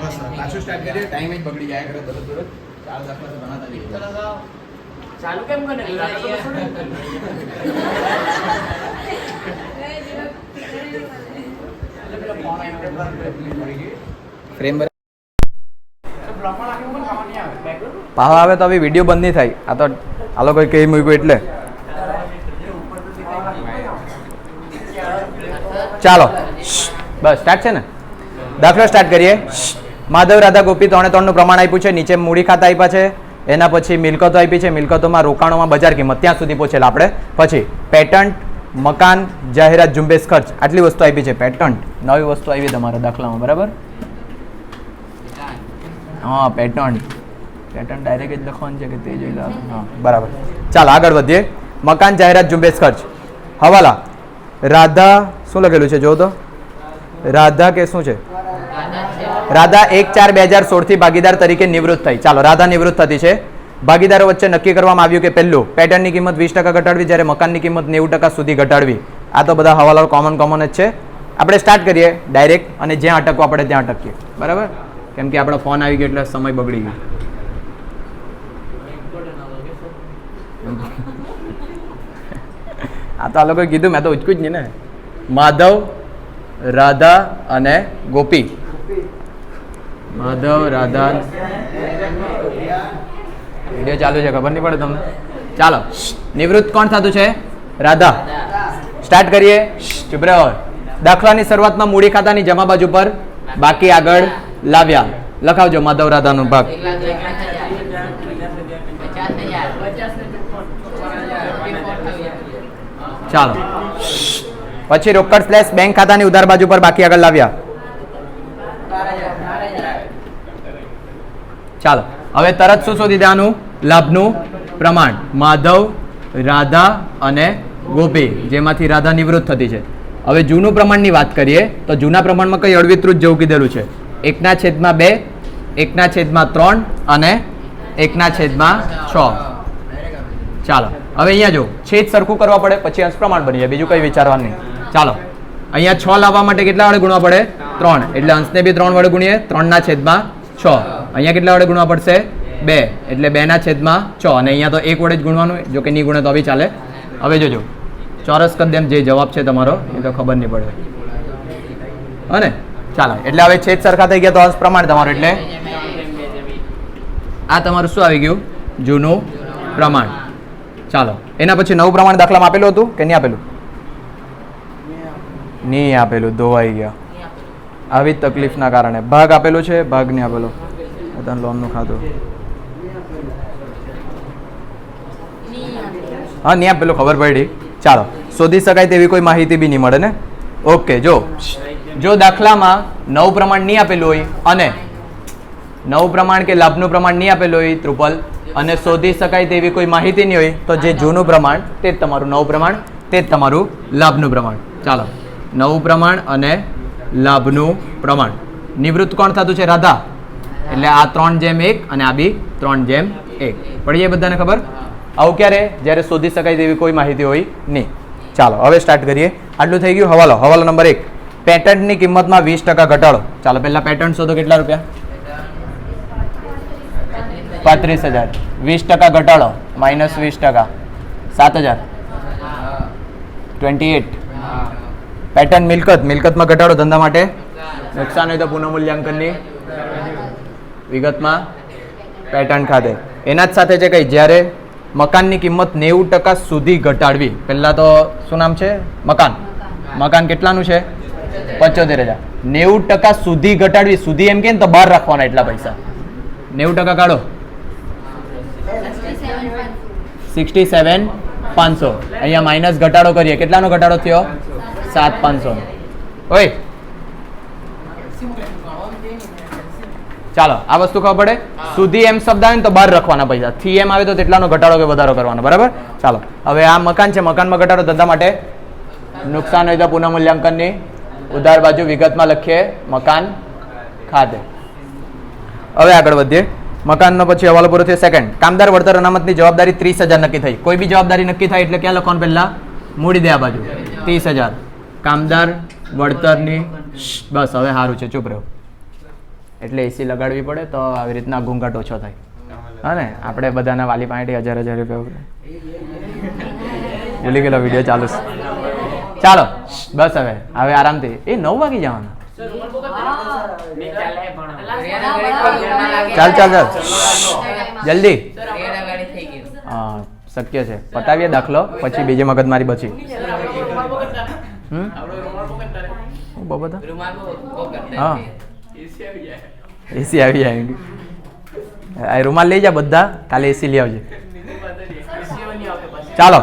બસ પાછું સ્ટાર્ટ કરીએ. ટાઈમ જ બગડી જાય કરે તરત તરત ચાર દાખલા તો બનાતા જઈએ ચાલુ કેમ કરે? ફ્રેમ પાહો આવે. તો હવે વીડિયો બંધ નહીં થાય. આ તો આ લોકો કહી મૂક્યું એટલે. ચાલો. બસ સ્ટાર્ટ છે ને? દાખલો સ્ટાર્ટ કરીએ. માધવ, રાધા, ગોપી ત્રણે ત્રણનું પ્રમાણ આપ્યું છે. નીચે મૂડી ખાતા આપ્યા છે. એના પછી મિલકતો આપી છે. મિલકતોમાં રોકાણોમાં બજાર કિંમત ત્યાં સુધી પહોંચેલા. આપણે પછી પેટન્ટ, મકાન, જાહેરાત, ઝુંબેશ ખર્ચ આટલી વસ્તુ આપી છે. પેટન્ટ, નવી વસ્તુ આવી તમારા દાખલામાં. બરાબર? હા, પેટન્ટ. પેટન્ટ ડાયરેક્ટ જ લખવાનું છે કે તે જોઈ લો હા, બરાબર. ચાલ, આગળ વધીએ. મકાન, જાહેરાત, ઝુંબેશ ખર્ચ. હવાલા. રાધા, શું લખેલું છે? જો તો. રાધા કે શું છે? રાધા એક ચાર બે હજાર સોળથી ભાગીદાર તરીકે નિવૃત્ત થઈ. ચાલો, રાધા નિવૃત્ત થતી છે. ભાગીદારો વચ્ચે નક્કી કરવામાં આવ્યું કે પહેલું, પેટર્નની કિંમત વીસ ટકા ઘટાડવી, જ્યારે મકાનની કિંમત નેવું ટકા સુધી ઘટાડવી. આ તો બધા હવાલાઓ કોમન કોમન જ છે. આપણે સ્ટાર્ટ કરીએ ડાયરેક્ટ અને જ્યાં અટકવું આપણે ત્યાં અટકીએ. બરાબર? કેમ કે આપણો ફોન આવી ગયો એટલે સમય બગડી ગયો. આ તો આ લોકોએ કીધું, મેં તો ઉચકું જ નહીં ને. માધવ, રાધા અને ગોપી. માધવ, રાધા. વીડિયો ચાલુ છે, ખબર નહીં પડે તમને? ચાલો. નિવૃત્ત કોણ થતું છે? રાધા. સ્ટાર્ટ કરીએ. ચૂપ રહો. દાખલાની શરૂઆતમાં મૂડી ખાતાની જમા બાજુ પર બાકી આગળ લાવ્યા. લખાવજો, માધવ, રાધાનો ભાગ. ચાલો. પછી રોકડ સ્લેશ બેંક ખાતાની ઉધાર બાજુ પર બાકી આગળ લાવ્યા. ચાલો, હવે તરત શું શોધી દેવાનું લાભનું પ્રમાણ. માધવ, રાધા અને ગોપી, જેમાંથી રાધા નિવૃત્ત થતી છે. હવે જૂનું પ્રમાણની વાત કરીએ, તો જૂના પ્રમાણમાં કઈ અળવિતૃત જેવું કીધેલું છે. એકના છેદમાં બે, એકના છેદમાં ત્રણ અને એકના છેદમાં છ. ચાલો, હવે અહીંયા જો છેદ સરખું કરવા પડે, પછી અંશ પ્રમાણ બની જાય. બીજું કંઈ વિચારવાનું નહીં. ચાલો, અહીંયા છ લાવવા માટે કેટલા વડે ગુણવા પડે? ત્રણ. એટલે અંશને બી ત્રણ વડે ગુણીએ, ત્રણના છેદમાં છ. અહીંયા કેટલા વડે ગુણવા પડશે? બે. એટલે બેના છેદમાં છ. અને અહીંયા તો એક વડે જ ગુણવાનું જો કે નહીં ગુણે તો બી ચાલે. હવે જોજો. ચોરસ કદ્યમ જે જવાબ છે તમારો, એ તો ખબર નહીં પડે. હને ચાલો, એટલે હવે છેદ સરખા થઈ ગયા તો અંશ પ્રમાણ તમારું એટલે? આ તમારું શું આવી ગયું? જૂનું પ્રમાણ. ચાલો, એના પછી નવું પ્રમાણ દાખલામાં આપેલું હતું કે નહીં આપેલું? નહીં આપેલું, ધોવાઈ ગયા. આવી તકલીફના કારણે. ભાગ આપેલો છે, ભાગ નહીં આપેલો. પોતાનું લોનનું ખાતું. હા નહીં આપેલું ખબર પડી. ચાલો, શોધી શકાય તેવી કોઈ માહિતી બી નહીં મળે ને? ઓકે, જો. જો દાખલામાં નવું પ્રમાણ નહીં આપેલું હોય અને નવું પ્રમાણ કે લાભનું પ્રમાણ નહીં આપેલું હોય ત્રુપલ, અને શોધી શકાય તેવી કોઈ માહિતી નહીં હોય, તો જે જૂનું પ્રમાણ, તે જ તમારું નવું પ્રમાણ, તે જ તમારું લાભનું પ્રમાણ. ચાલો, નવું પ્રમાણ અને લાભનું પ્રમાણ. નિવૃત્ત કોણ થતું છે? રાધા. એટલે આ ત્રણ જેમ એક અને આ બી ત્રણ જેમ એક. પડી જાય બધાને ખબર? આવું ક્યારે? જ્યારે શોધી શકાય તેવી કોઈ માહિતી હોય નહીં. ચાલો, હવે સ્ટાર્ટ કરીએ. આટલું થઈ ગયું. હવાલો. હવાલો નંબર એક. પેટન્ટની કિંમતમાં વીસ ટકા ઘટાડો. ચાલો, પહેલાં પેટન્ટ શોધો, કેટલા રૂપિયા? પાંત્રીસ હજાર. વીસ ટકા ઘટાડો. માઇનસ વીસ ટકા. સાત હજાર. Twenty eight. પેટર્ન મિલકત. મિલકતમાં ઘટાડો ધંધા માટે? નુકસાન હોય તો પુનઃમૂલ્યાંકનની. વિગતમાં? પેટર્ન ખાતે. એના જ સાથે છે કઈ, જ્યારે મકાનની કિંમત નેવું ટકા સુધી ઘટાડવી. પહેલાં તો શું નામ છે? મકાન. મકાન કેટલાનું છે? પચોતેર હજાર. નેવું ટકા સુધી ઘટાડવી. સુધી એમ કે તો બહાર રાખવાના એટલા પૈસા. નેવું ટકા કાઢો. સિક્સટી સેવન પાંચસો. અહીંયા માઇનસ ઘટાડો કરીએ. કેટલાનો ઘટાડો થયો? સાત પાંચસો. ઓય ચાલો આ વસ્તુ ખબર પડે? સુધી એમ શબ્દ આવે ને તો બહાર રાખવાના પૈસા. થી એમ આવે તો તેટલાનો ઘટાડો કે વધારો કરવાનો બરાબર? ચાલો હવે આ મકાન છે મકાનમાં ઘટાડો ધંધા માટે નુકસાન હોય તો પુનઃમૂલ્યાંકનની ઉધાર બાજુ વિગતમાં લખીએ મકાન ખાતે. હવે આગળ વધીએ. મકાનનો પછી હવાલો પૂરો થયો. સેકન્ડ કામદાર વળતર અનામતની જવાબદારી ત્રીસ હજાર નક્કી થઈ. કોઈ બી જવાબદારી નક્કી થાય એટલે ક્યાં લખવાનું પહેલાં? મૂડી દે આ બાજુ. ત્રીસ હજાર. કામદાર વળતરની બસ હવે સારું છે ચૂપ રહ્યો એટલે એસી લગાડવી પડે તો આવી રીતના ઘૂંઘટ ઓછો થાય. હા ને? આપણે બધાના વાલી પાસેથી હજાર હજાર રૂપિયા. ભૂલી ગયેલો વીડિયો ચાલુ ચાલો બસ હવે. હવે આરામથી. એ નવ વાગી જવાના. ચાલે ચાલ ચાલ. જલ્દી. હા શક્ય છે. પતાવીએ દાખલો પછી બીજી મગજમારી બચી. હમ? ઓ હા. એસી આવી જાય આ રૂમાલ લઈ જા બધા, કાલે એસી લઈ આવજે. ચાલો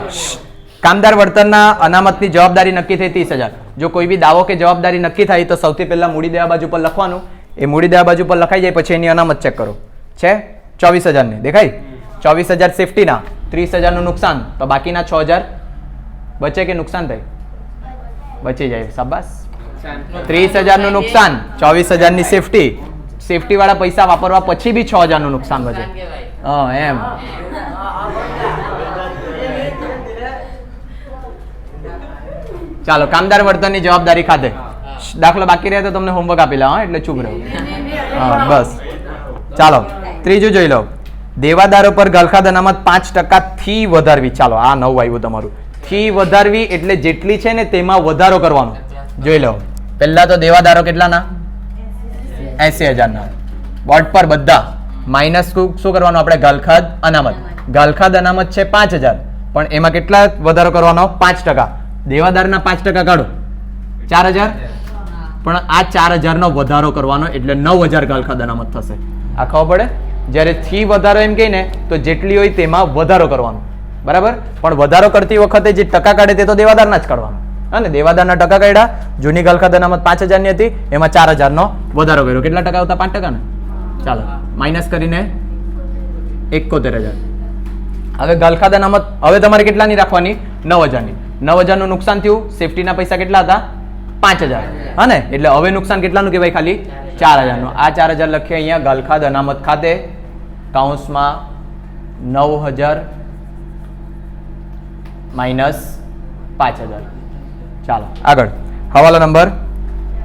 કામદાર વર્તનના અનામતની જવાબદારી નક્કી થઈ ત્રીસ હજાર. જો કોઈ બી દાવો કે જવાબદારી નક્કી થાય તો સૌથી પહેલા મૂડી દેવા બાજુ પર લખવાનું. એ મૂડી દેવા બાજુ પર લખાઈ જાય, પછી એની અનામત ચેક કરો. છે? ચોવીસ હજારની દેખાય? ચોવીસ હજાર સેફટીના ત્રીસ હજારનું નુકસાન. તો બાકીના છ હજાર? બચે કે નુકસાન થાય? બચી જાય. સાબાસ ત્રીસ હજારનું નુકસાન. ચોવીસ હજારની સેફટી સેફટી વાળા પૈસા વાપરવા પછી બી છ હજારનું નુકસાન વધે. હા એમ. ચાલો કામદાર વર્તનની જવાબદારી ખાતે. દાખલો બાકી રહે તો તમને હોમવર્ક આપી લેવા હા એટલે ચૂપ રહો. હા બસ. ચાલો ત્રીજું જોઈ લો. દેવાદારો પર ગલખાદ અનામત પાંચ ટકાથી વધારવી. ચાલો આ નવું આવ્યું તમારું. થી વધારવી એટલે જેટલી છે ને તેમાં વધારો કરવાનો. જોઈ લો. પહેલા તો દેવાદારો કેટલાના? એસી હજારના વોટ પર બધા. માઇનસ શું કરવાનું આપણે? ગલખાદ અનામત. ગલખાદ અનામત છે પાંચ હજાર. પણ એમાં કેટલા વધારો કરવાનો? પાંચ ટકા. દેવાદારના પાંચ ટકા કાઢો. ચાર હજાર? પણ આ ચાર હજારનો વધારો કરવાનો એટલે નવ હજાર ગલખાદ અનામત થશે. આ ખબર પડે? જ્યારે થી વધારો એમ કહીને તો જેટલી હોય તેમાં વધારો કરવાનો. બરાબર? પણ વધારો કરતી વખતે જે ટકા કાઢે તે તો દેવાદારના જ કાઢવાનો. અને દેવાદારના ટકા કાઢ્યા. જૂની ગાલખાદ અનામત પાંચ હજારની હતી, એમાં ચાર હજારનો વધારો કર્યો. કેટલા ટકા આવતા? પાંચ ટકાને? ચાલો માઇનસ કરીને એકોતેર હજાર. હવે ગલખાદ અનામત હવે તમારે કેટલાની રાખવાની? નવ હજારની. નવ હજારનું નુકસાન થયું. સેફટીના પૈસા કેટલા હતા? પાંચ હજાર. હા એટલે હવે નુકસાન કેટલાનું કહેવાય ખાલી? ચાર હજારનું. આ ચાર હજાર લખીએ અહીંયા ગલખાદ અનામત ખાતે કાઉન્સમાં નવ હજાર માઇનસ પાંચ હજાર. ચાલો, આગળ. હવાલો નંબર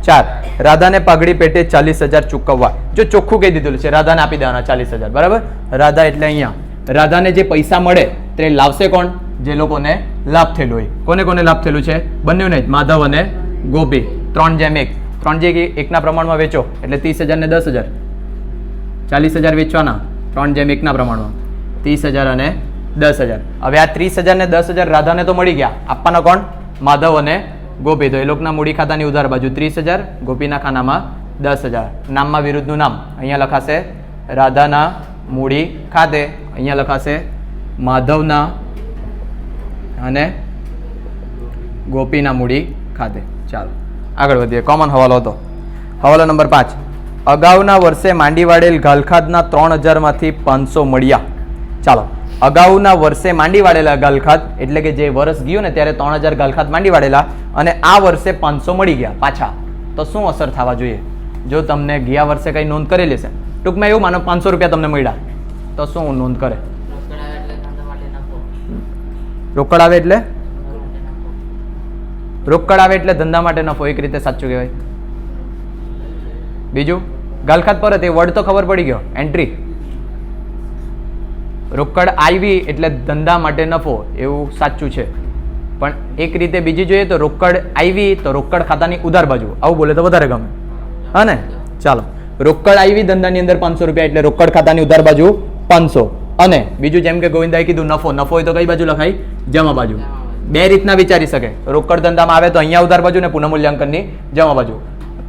ચાર. રાધાને પગડી પેટે ચાલીસ હજાર ચૂકવવા. જો ચોખ્ખું કહી દીધેલું છે, રાધાને આપી દેવાના ચાલીસ હજાર. બરાબર? રાધા એટલે અહીંયા. રાધાને જે પૈસા મળે, તે લાવશે કોણ? જે લોકોને લાભ થયેલો હોય. કોને કોને લાભ થયેલું છે? બન્યું જ, માધવ અને ગોપી. ત્રણ જેમ એક. ત્રણ જે એકના પ્રમાણમાં વેચો, એટલે ત્રીસ હજાર ને દસ હજાર. ચાલીસ હજાર વેચવાના, ત્રણ જેમ એકના પ્રમાણમાં. ત્રીસ હજાર અને દસ હજાર. હવે આ ત્રીસ હજાર ને દસ હજાર રાધાને તો મળી ગયા. આપવાના કોણ? માધવ અને ગોપી. તો એ લોકોના મૂડી ખાતાની ઉધાર બાજુ ત્રીસ હજાર, ગોપીના ખાનામાં દસ હજાર. નામમાં વિરુદ્ધનું નામ. અહીંયા લખાશે, રાધાના મૂડી ખાતે. અહીંયા લખાશે, માધવના અને ગોપીના મૂડી ખાતે. ચાલો, આગળ વધીએ. કોમન હવાલો હતો. હવાલો નંબર પાંચ. અગાઉના વર્ષે માંડી વાળેલ ગાલખાદના ત્રણ હજારમાંથી પાંચસો મળ્યા. ચાલો અગાઉના વર્ષે માંડી વાળેલા ગાલખાત, એટલે કે જે વર્ષ ગયું ને ત્યારે ત્રણ હજાર ગાલખાત માંડી વાળેલા અને આ વર્ષે પાંચસો મળી ગયા પાછા. તો શું અસર થવા જોઈએ? જો તમને ગયા વર્ષે કંઈ નોંધ કરેલી છે ટૂંકમાં એવું માનો પાંચસો રૂપિયા તમને મળ્યા. તો શું નોંધ કરે? રોકડ આવે એટલે? રોકડ આવે એટલે ધંધા માટે નફો, એક રીતે સાચું કહેવાય. બીજું, ગાલખાત પરત એ વર્ડ તો ખબર પડી ગયો એન્ટ્રી રોકડ આવી એટલે ધંધા માટે નફો, એવું સાચું છે. પણ એક રીતે બીજી જોઈએ તો રોકડ આવી તો રોકડ ખાતાની ઉધાર બાજુ. આવું બોલે તો વધારે ગમે. હા ને? ચાલો. રોકડ આવી ધંધાની અંદર પાંચસો રૂપિયા એટલે રોકડ ખાતાની ઉધાર બાજુ પાંચસો. અને બીજું જેમ કે ગોવિંદાએ કીધું, નફો નફો હોય તો કઈ બાજુ લખાય? જમા બાજુ. બે રીતના વિચારી શકે. રોકડ ધંધામાં આવે તો અહીંયા ઉધાર બાજુ ને પુનઃમૂલ્યાંકનની જમા બાજુ.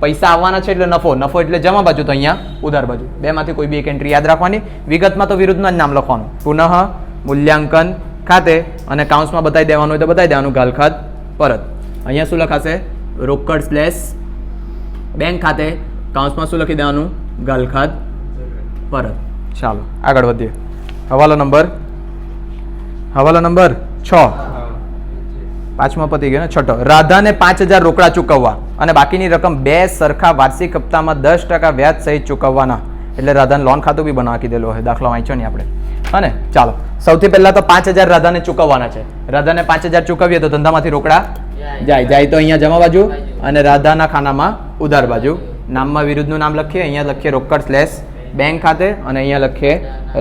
પૈસા આવવાના છે એટલે નફો નફો એટલે જમા બાજુ તો અહીંયા ઉધાર બાજુ. બેમાંથી કોઈ બી એક એન્ટ્રી યાદ રાખવાની. વિગતમાં તો વિરુદ્ધના જ નામ લખવાનું. પુનઃ મૂલ્યાંકન ખાતે અને કાઉન્સમાં બતાવી દેવાનું હોય તો બતાવી દેવાનું. ગાલખાત પરત. અહીંયા શું લખાશે? રોકડ સ્લેશ બેંક ખાતે કાઉન્સમાં શું લખી દેવાનું? ગાલખાત પરત. ચાલો આગળ વધીએ. હવાલો નંબર. હવાલો નંબર છ. પાંચમા પતી ગયો ને છઠ્ઠો. રાધાને પાંચ હજાર રોકડા ચૂકવવા. અને બાકીની રકમ બે સરખા વાર્ષિક હપ્તામાં દસ ટકા વ્યાજ સહિત ચૂકવવાના. એટલે રાધાને લોન ખાતું બી બનાવી કીધેલું હોય. દાખલો વાંચ્યો નહીં આપણે. અને ચાલો, સૌથી પહેલા તો પાંચ હજાર રાધાને ચૂકવવાના છે. રાધાને પાંચ હજાર ચૂકવીએ તો ધંધામાંથી રોકડા જાય. જાય તો અહીંયા જમા બાજુ અને રાધાના ખાનામાં ઉધાર બાજુ. નામમાં વિરુદ્ધનું નામ લખીએ. અહીંયા લખીએ રોકડ સ્લેશ બેંક ખાતે અને અહીંયા લખીએ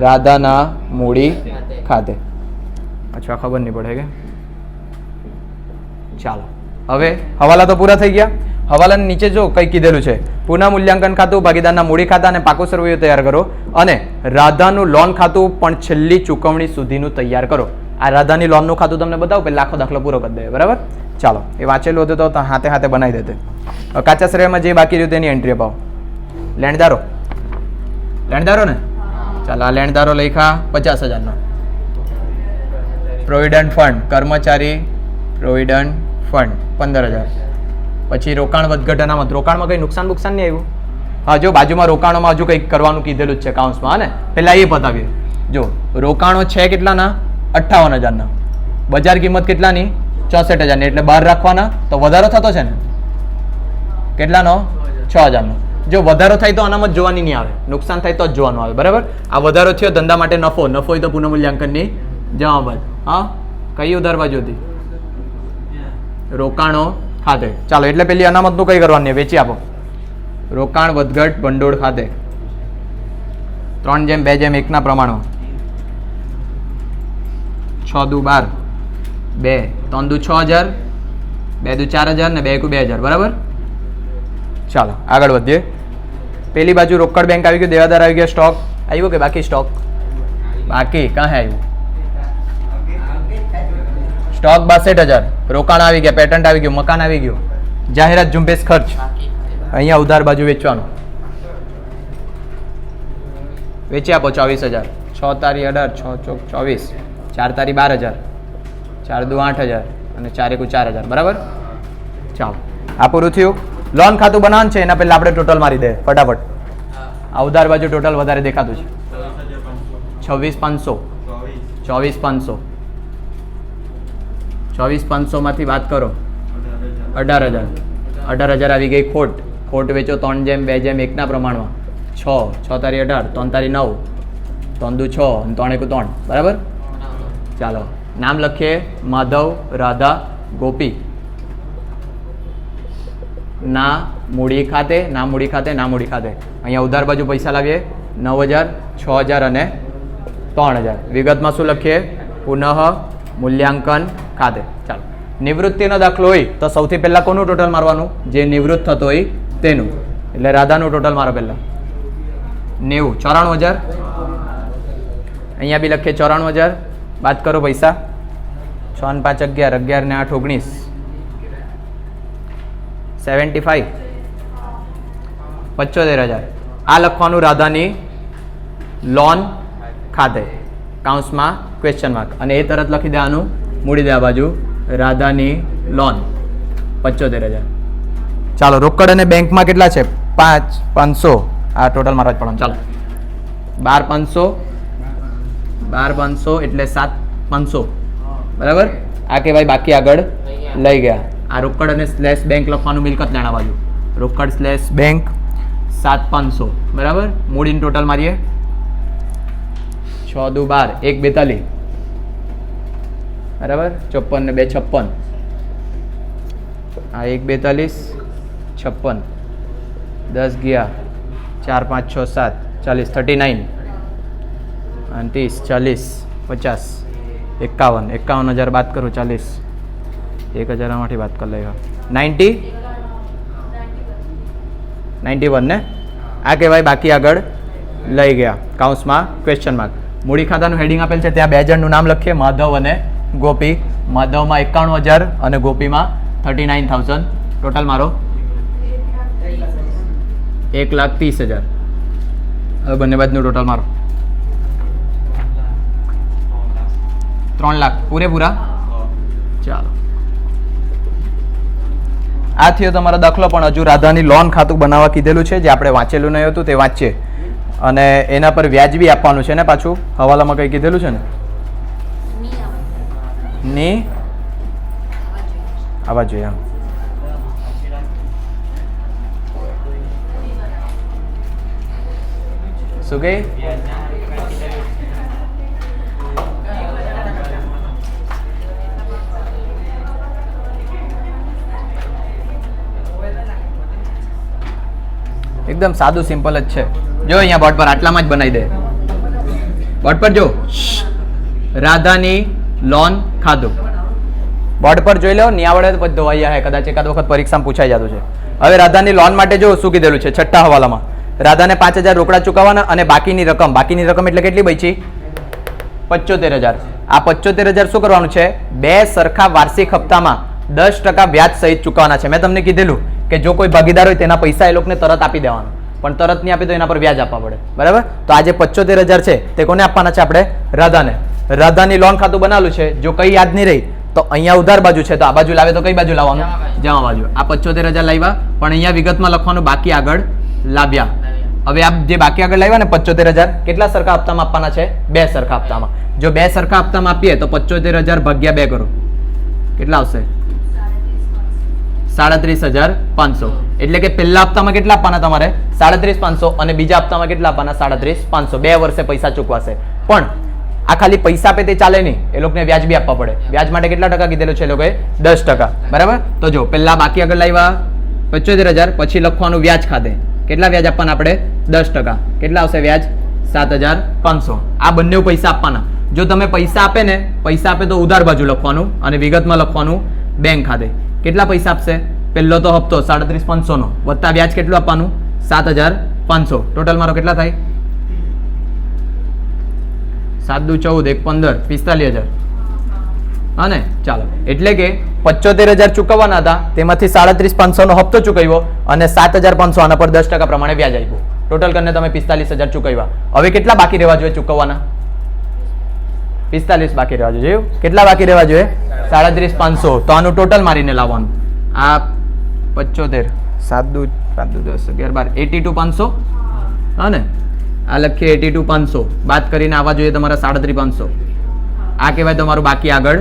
રાધાના મૂડી ખાતે. અચ્છા ખબર નહીં પડે કે. ચાલો. હવે હવાલા તો પૂરા થઈ ગયા. હવાલાની નીચે જો કંઈ કીધેલું છે. પુનઃ મૂલ્યાંકન ખાતું, ભાગીદારના મૂડી ખાતા અને પાકું સરવૈયો તૈયાર કરો અને રાધાનું લોન ખાતું પણ છેલ્લી ચૂકવણી સુધીનું તૈયાર કરો. આ રાધાની લોનનું ખાતું તમને બતાવું, પહેલા આખો દાખલો પૂરો કરી દે બરાબર? ચાલો, એ વાંચેલું હતું તો હાથે હાથે બનાવી દેતે. કાચા શ્રેયમાં જે બાકી રહ્યું તેની એન્ટ્રી અપાવો. લેણદારો. લેણદારો ને? ચાલો, આ લેણદારો લખ્યા પચાસ હજારનો. પ્રોવિડન્ટ ફંડ કર્મચારી પ્રોવિડન્ટ ફંડ પંદર હજાર. પછી રોકાણ વધઘટ અનામત રોકાણમાં કંઈ નુકસાન નુકસાન નહીં આવ્યું? હા, જો, બાજુમાં રોકાણોમાં હજુ કંઈક કરવાનું કીધેલું જ છે કાઉન્સમાં ને? પહેલાં એ બતાવીએ. જો, રોકાણો છે કેટલાના? અઠ્ઠાવન હજારના. બજાર કિંમત કેટલાની? ચોસઠ હજારની. એટલે બહાર રાખવાના, તો વધારો થતો છે ને? કેટલાનો? છ હજારનો. જો, વધારો થાય તો આનામાં જોવાની નહીં આવે. નુકસાન થાય તો જ જોવાનું આવે, બરાબર? આ વધારો થયો ધંધા માટે નફો. નફો હોય તો પુનઃમૂલ્યાંકનની જવાબ હા? કઈ ઉધાર બાજુ રોકાણો ખાતે. ચાલો, એટલે પેલી અનામતનું કઈ કરવાનું વેચી આપો. રોકાણ વધઘટ ભંડોળ ખાતે. ત્રણ જેમ, બે જેમ, એકના પ્રમાણો. છ દુ બાર. બે. ત્રણ દુ છ હજાર. બે દુ ચાર હજાર ને બે એકુ બે હજાર. બરાબર? ચાલો, આગળ વધીએ. પેલી બાજુ રોકડ બેંક આવી ગયું, દેવાદાર આવી ગયો, સ્ટોક. આવ્યો કે બાકી સ્ટોક? બાકી કાં આવ્યું? સ્ટોક બાસઠ હજાર. રોકાણ આવી ગયા પેટન્ટ આવી ગયું મકાન આવી ગયું. જાહેરાત ઝુંબેશ ખર્ચ. અહીંયા ઉધાર બાજુ વેચવાનું. વેચી આપો ચોવીસ હજાર. છ તારી અઢાર છ ચોક ચોવીસ. ચાર તારી બાર હજાર. ચાર દુ આઠ હજાર અને ચાર એકુ ચાર હજાર. બરાબર? ચાલો. આ પૂરું થયું. લોન ખાતું બનાવવાનું છે એના પહેલાં આપણે ટોટલ મારી દે ફટાફટ. આ ઉધાર બાજુ ટોટલ વધારે દેખાતું છે. છવ્વીસ પાંચસો. ચોવીસ પાંચસો. ચોવીસ પાંચસોમાંથી વાત કરો. અઢાર હજાર. અઢાર હજાર આવી ગઈ ખોટ. ખોટ વેચો ત્રણ જેમ, બે જેમ, એકના પ્રમાણમાં. છ. છ તારી અઢાર, ત્રણ તારી નવ. ત્રણ દુ છ ત્રણ એકુ ત્રણ. બરાબર? ચાલો. નામ લખીએ. માધવ રાધા ગોપી. ના મૂડી ખાતે, ના મૂડી ખાતે, ના મૂડી ખાતે. અહીંયા ઉધાર બાજુ પૈસા લાવીએ. નવ હજાર, છ હજાર અને ત્રણ હજાર. વિગતમાં શું લખીએ? પુનઃ મૂલ્યાંકન ખાતે. ચાલો. નિવૃત્તિનો દાખલો હોય તો સૌથી પહેલાં કોનું ટોટલ મારવાનું? જે નિવૃત્ત થતો હોય તેનું. એટલે રાધાનું ટોટલ મારો પહેલાં. નેવું. ચોરાણું હજાર. અહીંયા બી લખીએ ચોરાણું હજાર. બાદ કરો પૈસા. છ ને પાંચ અગિયાર. અગિયાર ને આઠ ઓગણીસ. Seventy five. પચોતેર હજાર. આ લખવાનું રાધાની લોન ખાતે. કાઉન્સમાં ક્વેશ્ચન માર્ક અને એ તરત લખી દેવાનું. મૂડી આ બાજુ. રાધાની લોન પચોતેર હજાર. ચાલો, રોકડ અને બેંકમાં કેટલા છે? પાંચ, પાંચસો. આ ટોટલ મારા જ પડવાનું. ચાલો. બાર પાંચસો. બાર પાંચસો એટલે સાત પાંચસો. બરાબર? આ કહેવાય બાકી આગળ લઈ ગયા. આ રોકડ અને સ્લેશ બેંક લખવાનું મિલકત લેણા બાજુ. રોકડ સ્લેશ બેંક સાત પાંચસો. બરાબર? મૂડીનું ટોટલ મારીએ. છ દુ બાર. એક બેતાલીસ. બરાબર? ચોપન ને બે છપ્પન. આ એક બેતાલીસ, છપ્પન. દસ ગયા. ચાર, પાંચ, છ, સાત. ચાલીસ થર્ટી નાઇન અને ત્રીસ, ચાલીસ, પચાસ. એકાવન. એકાવન હજાર બાદ કરું ચાલીસ. એક હજારમાંથી વાત કરી લઈએ. નાઇન્ટી નાઇન્ટી વન ને? આ કહેવાય બાકી આગળ લઈ ગયા. કાઉન્સમાં ક્વેશ્ચન માર્ક મૂડી ખાતાનું હેડિંગ આપેલ છે. ત્યાં બે જણનું નામ લખીએ. માધવ અને ગોપી માધવમાં એકાણું હજાર અને ગોપીમાં થર્ટી નાઇન થાઉઝન્ડ ટોટલ મારો? એક લાખ ત્રીસ હજાર. હવે બંને બાજુનું ટોટલ મારો. ત્રણ લાખ. પૂરેપૂરા? ચાલો. આ થયો તમારો દાખલો, પણ હજુ રાધાની લોન ખાતું બનાવવા કીધેલું છે, જે આપણે વાંચેલું નહીં હતું, તે વાંચીએ. અને એના પર વ્યાજ બી આપવાનું છે ને પાછું? હવાલામાં કંઈ કીધેલું છે ને? ની આવા જોઈએ. શું કહે? એકદમ સાદું સિમ્પલ જ છે. જો અહીંયા બોર્ડ પર આટલામાં જ બનાવી દે. બોર્ડ પર જો. રાધાની લોન ખાધું? બોર્ડ પર જોઈ લો નહીં આવડે તો પછી ધોવાઈ જાય કદાચ એકાદ વખત પરીક્ષામાં પૂછાઈ જતું છે. હવે રાધાની લોન માટે જો શું કીધેલું છે, છઠ્ઠા હવાલામાં. રાધાને પાંચ હજાર રોકડા ચૂકવવાના અને બાકીની રકમ. બાકીની રકમ એટલે કેટલી બચી? પચોતેર હજાર. આ પચોતેર હજાર શું કરવાનું છે? બે સરખા વાર્ષિક હપ્તામાં દસ ટકા વ્યાજ સહિત ચૂકવવાના છે. મેં તમને કીધેલું કે જો કોઈ ભાગીદાર હોય તેના પૈસા એ લોકોને તરત આપી દેવાનો. પણ તરત નહીં આપી તો એના પર વ્યાજ આપવા પડે. બરાબર? તો આજે પચોતેર હજાર છે, તે કોને આપવાના છે આપણે? રાધાને. રાધાની લોન ખાતું બનાવેલું છે. જો કઈ યાદ નહીં રહી તો અહીંયા ઉધાર બાજુ છે. તો આ બાજુ લાવે તો કઈ બાજુ લાવવાનું? જમા બાજુ. આ પચોતેર હજાર લાવ્યા પણ અહીંયા વિગતમાં લખવાનું બાકી આગળ લાવ્યા. હવે આપ જે બાકી આગળ લાવ્યા ને પચોતેર હજાર કેટલા સરખા હપ્તામાં આપવાના છે? બે સરખા હપ્તામાં. જો બે સરખા હપ્તામાં આપીએ તો પચોતેર હજાર ભાગ્યા બે કરો. કેટલા આવશે? સાડત્રીસ હજાર પાંચસો. એટલે કે પહેલા હપ્તામાં કેટલા આપવાના તમારે? સાડત્રીસ પાંચસો અને બીજા હપ્તામાં કેટલા આપવાના? સાડત્રીસ પાંચસો. બે વર્ષે પૈસા ચૂકવાશે. પણ આ ખાલી પૈસા આપે તે ચાલે નહીં. એ લોકોને વ્યાજ બી આપવા પડે. વ્યાજ માટે કેટલા ટકા કીધેલું છે એ લોકોએ? દસ ટકા. બરાબર? તો જો, પહેલા બાકી આગળ લાવ્યા. પચોતેર હજાર. પછી લખવાનું વ્યાજ ખાતે. કેટલા વ્યાજ આપવાના આપણે? દસ ટકા. કેટલા આવશે વ્યાજ? સાત હજાર પાંચસો. આ બંને પૈસા આપવાના. જો તમે પૈસા આપે ને, પૈસા આપે તો ઉધાર બાજુ લખવાનું અને વિગતમાં લખવાનું બેંક ખાતે. કેટલા પૈસા આપશે? પહેલો તો હપ્તો સાડત્રીસ પાંચસોનો. વધતા વ્યાજ કેટલું આપવાનું? સાત હજાર પાંચસો. ટોટલ મારો કેટલા થાય? સાત દુ ચૌદ, એક પંદર, પિસ્તાલીસ હજાર. હા ચાલો, એટલે કે પચોતેર હજાર ચૂકવવાના હતા, તેમાંથી સાડત્રીસ પાંચસો નો હપ્તો ચૂકવ્યો અને સાત હજાર પાંચસો આના પર દસ ટકા પ્રમાણે વ્યાજ આપ્યું. ટોટલ કરીને તમે પિસ્તાલીસ હજાર ચૂકવ્યા. હવે કેટલા બાકી રહેવા જોઈએ ચૂકવવાના? પિસ્તાલીસ બાકી રહેવા જોઈએ? કેટલા બાકી રહેવા જોઈએ? સાડત્રીસ પાંચસો. તો આનું ટોટલ મારીને લાવવાનું. આ પચોતેર. સાત દુ સાત દુ દસ, અગિયાર, બાર, એટી ટુ પાંચસો. હા ને આ લખીએ એટી ટુ પાંચસો. બાદ કરીને આવવા જોઈએ તમારા સાડત્રીસ પાંચસો. આ કહેવાય તમારું બાકી આગળ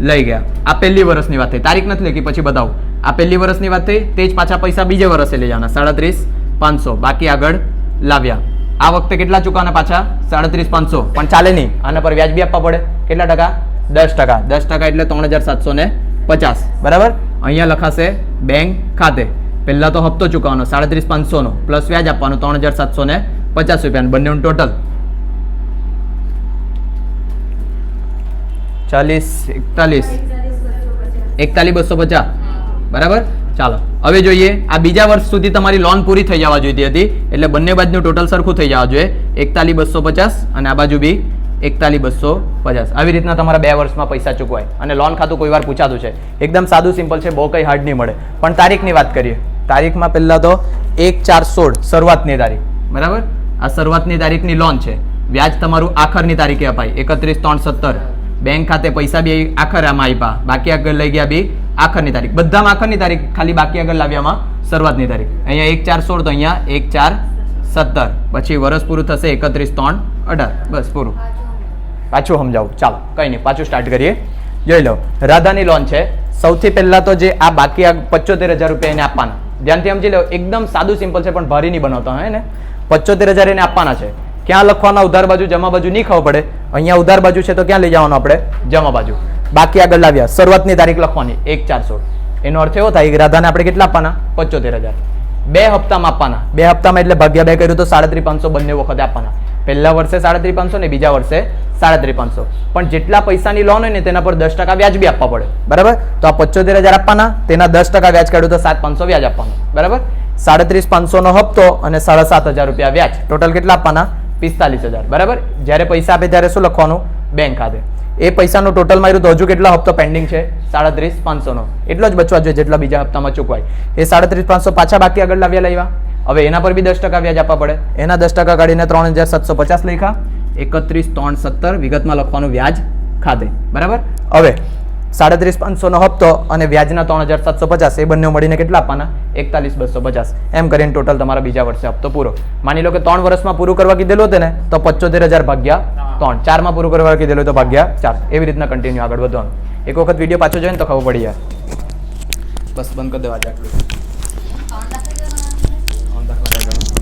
લઈ ગયા. આ પહેલી વર્ષની વાત થઈ. તારીખ નથી લખી, પછી બતાવો. આ પહેલી વર્ષની વાત થઈ, તે જ પાછા પૈસા બીજે વર્ષે લઈ જવાના. સાડત્રીસ પાંચસો. બાકી આગળ લાવ્યા. આ વખતે કેટલા ચૂકવાના પાછા? સાડત્રીસ પાંચસો. પણ ચાલે નહીં. આના પર વ્યાજ બી આપવા પડે. કેટલા ટકા? દસ ટકા. દસ ટકા એટલે ત્રણ હજાર સાતસો ને પચાસ. બરાબર? અહીંયા લખાશે બેંક ખાતે. પહેલાં તો હપ્તો ચૂકવવાનો સાડત્રીસ પાંચસોનો. પ્લસ વ્યાજ આપવાનું, ત્રણ હજાર સાતસો ને પચાસ રૂપિયાનું બંનેનું ટોટલ ચાલીસ, એકતાલીસ. એકતાલીસ બસો પચાસ. બરાબર? ચાલો. હવે જોઈએ, આ બીજા વર્ષ સુધી તમારી લોન પૂરી થઈ જવા જોઈતી હતી. એટલે બંને બાજુનું ટોટલ સરખું થઈ જવા જોઈએ. એકતાલીસ બસો પચાસ અને આ બાજુ બી એકતાલીસ બસો પચાસ. આવી રીતના તમારા બે વર્ષમાં પૈસા ચૂકવાય. અને લોન ખાતું કોઈ વાર પૂછાતું છે. એકદમ સાદું સિમ્પલ છે. બહુ કંઈ હાર્ડ નહીં મળે. પણ તારીખની વાત કરીએ. તારીખમાં પહેલાં તો એક ચાર સોળ, શરૂઆતની તારીખ. બરાબર? આ શરૂઆતની તારીખની લોન છે. વ્યાજ તમારું આખરની તારીખે અપાય. એકત્રીસ, ત્રણ, સત્તર. બેંક ખાતે પૈસા બી આખરે આમાં આપ્યા બાકી આગળ લઈ ગયા બી આખરની તારીખ. બધામાં આખરની તારીખ ખાલી બાકી આગળ લાવ્યામાં શરૂઆતની તારીખ. અહીંયા એક, ચાર, સોળ તો અહીંયા એક, ચાર, સત્તર. પછી વર્ષ પૂરું થશે એકત્રીસ, ત્રણ, અઢાર. બસ પૂરું. પાછું સમજાવું. ચાલો, કંઈ નહીં. પાછું સ્ટાર્ટ કરીએ. જોઈ લો. રાધાની લોન છે. સૌથી પહેલાં તો જે આ બાકી આગ પચોતેર હજાર રૂપિયા એને આપવાના. ધ્યાનથી સમજી લો, એકદમ સાદું સિમ્પલ છે, પણ ભારી નહીં બનાવતા હોય ને. પચોતેર હજાર એને આપવાના છે. ક્યાં લખવાના, ઉધાર બાજુ, જમા બાજુ, નહીં ખબર પડે. અહીંયા ઉધાર બાજુ છે તો ક્યાં લઈ જવાનું આપણે? જમા બાજુ. બાકી આગળ લાવ્યા. શરૂઆતની તારીખ લખવાની, એક ચાર સોળ. એનો અર્થ એવો થાય કે રાધાને આપણે કેટલા આપવાના? પચોતેર હજાર. બે હપ્તામાં આપવાના. બે હપ્તામાં એટલે ભાગ્યા બે કર્યું તો સાડત્રી પાંચસો બંને વખતે આપવાના. પહેલા વર્ષે સાડત્રી પાંચસો ને બીજા વર્ષે સાડત્રી પાંચસો. પણ જેટલા પૈસાની લોન હોય ને તેના પર દસ ટકા વ્યાજ બી આપવા પડે. બરાબર? તો આ પચોતેર હજાર આપવાના, તેના દસ ટકા વ્યાજ કાઢ્યું તો સાત પાંચસો વ્યાજ આપવાનું. બરાબર? સાડત્રીસ પાંચસો નો હપ્તો અને સાડા સાત હજાર રૂપિયા વ્યાજ. ટોટલ કેટલા આપવાના? પિસ્તાલીસ હજાર. બરાબર? જ્યારે પૈસા આપે ત્યારે શું લખવાનું? બેંક ખાતે. એ પૈસાનું ટોટલ માર્યું તો હજુ કેટલો હપ્તો પેન્ડિંગ છે? સાડત્રીસ પાંચસો નો એટલો જ બચવા જોઈએ જેટલા બીજા હપ્તામાં ચૂકવાય. એ સાડત્રીસ પાંચસો પાછા બાકી આગળ લાવ્યા લાવ્યા? હવે એના પર બી દસ ટકા વ્યાજ આપવા પડે. એના દસ ટકા કાઢીને ત્રણ હજાર સાતસો પચાસ લખ્યા. એકત્રીસ, ત્રણ, સત્તર વિગતમાં લખવાનું વ્યાજ ખાતે. બરાબર? હવે સાડત્રીસ પાંચસો નો હપ્તો અને વ્યાજના ત્રણ હજાર સાતસો પચાસ એ બંને મળીને કેટલા આપવાના? એકતાલીસ બસો પચાસ. એમ કરીને ટોટલ તમારા બીજા વર્ષે હપ્તો પૂરો. માની લો કે ત્રણ વર્ષમાં પૂરું કરવા કીધેલું હતું ને, તો પચોતેર હજાર ભાગ્યા ત્રણ. ચારમાં પૂરું કરવા કીધેલું તો ભાગ્યા ચાર. એવી રીતના કન્ટિન્યુ આગળ વધવાનું. એક વખત વીડિયો પાછો જોઈને તો ખબર પડી જાય. બસ બંધ કરી દેવા, આટલું.